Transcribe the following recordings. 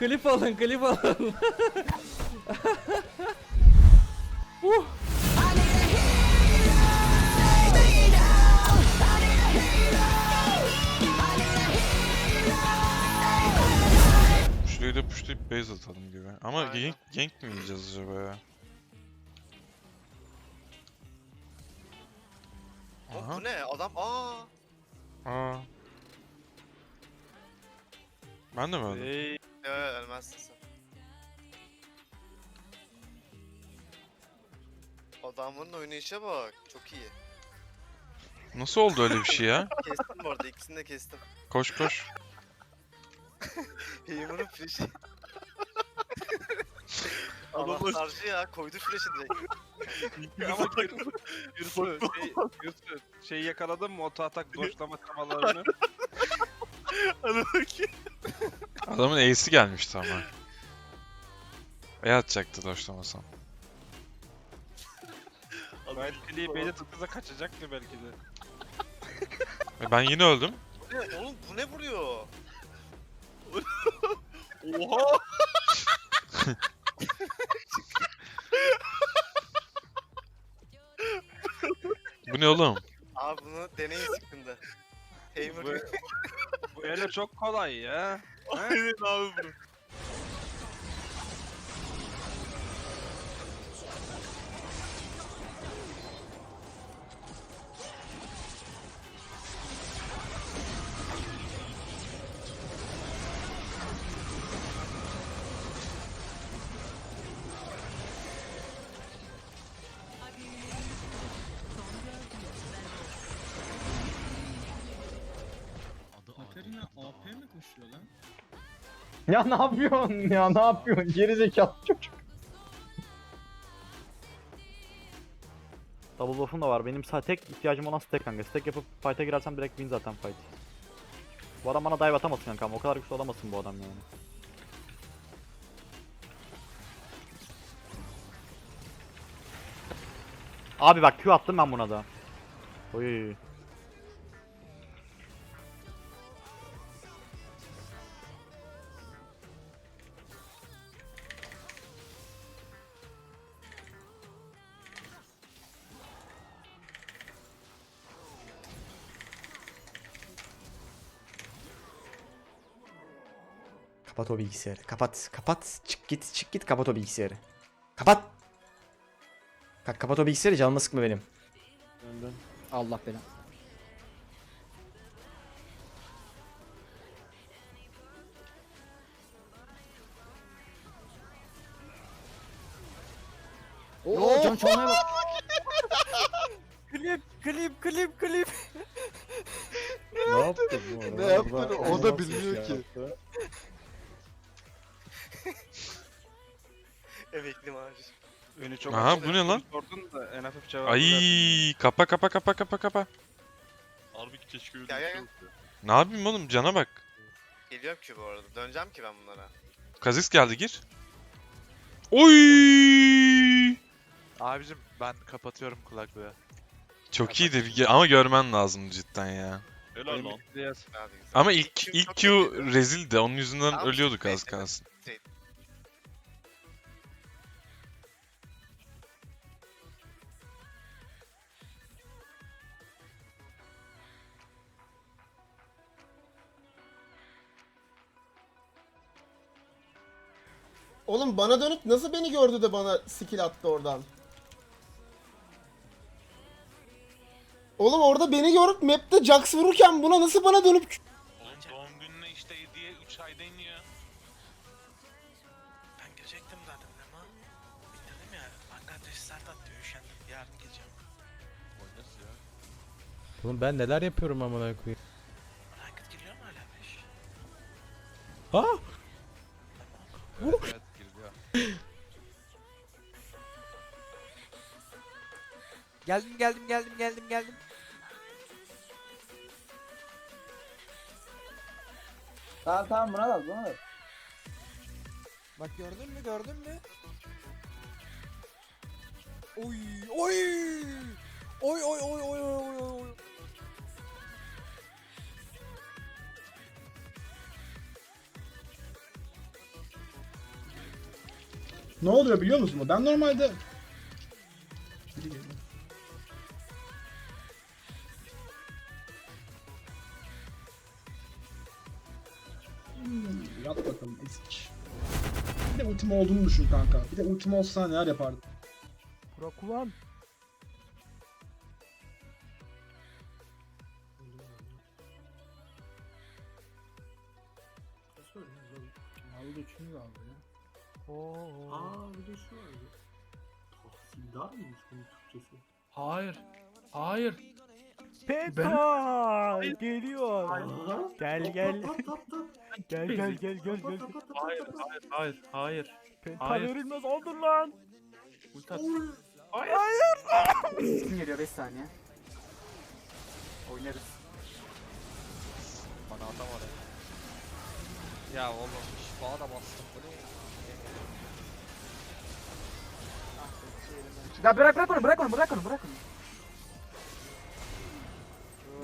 Klip alın klip alın. uh. Şurayı da pushlayıp base atalım gibi. Ama gank, gank mi yiyeceğiz acaba ya? Aha. bu ne? Adam aa. Aa. Ben de mi öldüm? Ey, Sen. Adamın oynayışa bak. Çok iyi. Nasıl oldu öyle bir şey ya? Kestim bu arada. ikisini de kestim. Koş koş. Heimer'ın flash'i. Anahtarcı ya. Koydu flash'i direkt. ama Yusuf, şey, Yusuf, şeyi yakaladın mı oto atak doşlama temalarını? Adamın Ace'i gelmişti ama. E atacaktı doşlamasam. Gayet kliği beni tıkıza kaçacaktı belki de. E ben yine öldüm. Bu ne? Oğlum bu ne vuruyor? Oha! Bu ne oğlum? Abi bunu deneyin sıkında. Heimer. Bu, bu öyle çok kolay ya. Ha? Aynen abi bu. Katarina AP mi koşuyor lan? Ya ne yapıyorsun ya ne yapıyorsun geri zekalı çocuk. Double buff'um da var. Benim sa tek ihtiyacım olan stack kanka. Stack yapıp fight'a girersem direkt win zaten fight. Bu adam bana dive atamasın kankam. O kadar güçlü olamasın bu adam yani. Abi bak Q attım ben buna da. Oy. Kapat o bilgisayarı. Kapat. Kapat. Çık git. Çık git. Kapat o bilgisayarı. Kapat. Kalk kapat o bilgisayarı. Canımı sıkma benim. Allah belanı. Oo can çalmaya bak. Klip, klip, klip, klip. ne yaptı bu arada? Ne yaptığını o da bilmiyor ki. Emekli maaşı. Beni çok Aha, bu ne lan? Sordun da en hafif cevabı Ay kapa kapa kapa kapa kapa. Harbi keşke öyle bir gel, şey gel. olsa. Ne yapayım oğlum cana bak. Geliyorum ki bu arada. Döneceğim ki ben bunlara. Kazix geldi gir. Oy! Abicim ben kapatıyorum kulaklığı. Çok iyiydi bir- ama görmen lazım cidden ya. Helal lan. Ama ilk ilk Q rezildi. Onun yüzünden ölüyorduk az kalsın. Oğlum bana dönüp nasıl beni gördü de bana skill attı oradan? Oğlum orada beni görüp map'te Jax vururken buna nasıl bana dönüp Oğlum doğum gününe işte hediye 3 ayda iniyor. Ben girecektim zaten ama indirdim ya. Banka adresi start diyor üşendim. Yarın gireceğim. Oynarız ya. Oğlum ben neler yapıyorum amına koyayım. Ranked giriyor mu hala 5? Ha? Geldim geldim geldim geldim geldim. Tamam tamam buna da buna da. Bak gördün mü gördün mü? Oy oy. Oy oy oy oy oy oy oy. Ne oluyor biliyor musun? Ben normalde... Yat bakalım ezik. Bir de ultim olduğunu düşün kanka. Bir de ultim olsa neler yapardım. Burak ulan. Aldı üçünü de aldı ya. Oo. Aa bir de şu var ya. Tahsildar mıymış bunun Türkçesi? Hayır. Hayır. Penta geliyor. Gel gel. Gel gel gel gel gel. Hayır, hayır, hayır, hayır. Penta Hayır. verilmez aldır lan. Ulti at. Kim geliyor 5 saniye. Oynarız. Bana atam oraya. Ya oğlum şifa da bastım. Bu ne? Ya bırak bırak onu bırak onu bırak onu bırak onu.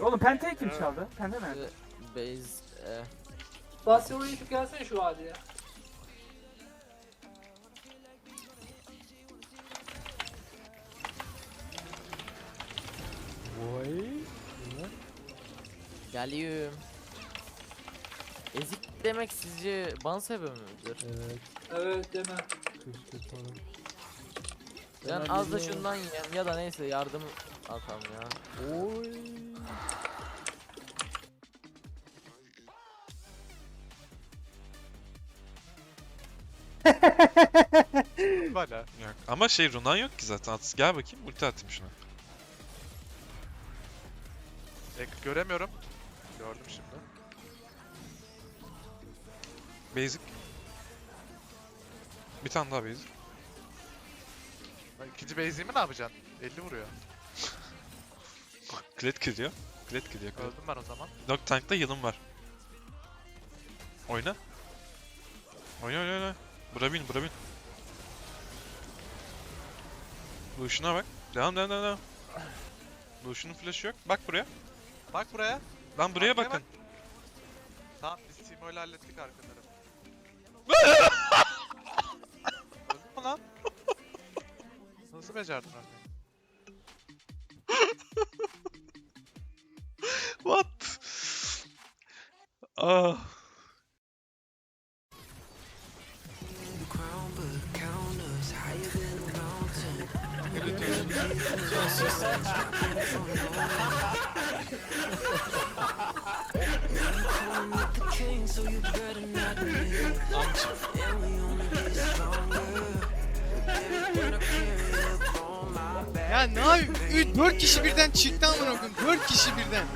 Oğlum Penta'yı kim çaldı? Penta nerede? Base. Basya oraya şu gelsene şu vadiye. Vay. Geliyorum. Ezik demek sizce ban sebebi midir? Evet. Evet deme. Falan. Ben az da şundan yiyeyim ya da neyse yardım atam ya. Oy. Bana. Yok. Ama şey runan yok ki zaten. At, gel bakayım ulti atayım şuna. E, göremiyorum. Gördüm şimdi. Basic. Bir tane daha basic. Lan İkinci base'imi ne yapacaksın? 50 vuruyor. Kled kırıyor. Kled kırıyor. Kled. Öldüm ben o zaman. Dog tankta yılım var. Oyna. Oyna oyna oyna. Bura bin bura bin. Lucian'a bak. Devam devam devam. devam. Lucian'ın flash'ı yok. Bak buraya. Bak buraya. Lan buraya Arkaya bakın. Tamam biz Timo ile hallettik arkaları. Öldün mü lan? Nasıl becerdin onu? What? Ah. Ya ne yapayım? 4 kişi birden çıktı amına koyayım. 4 kişi birden.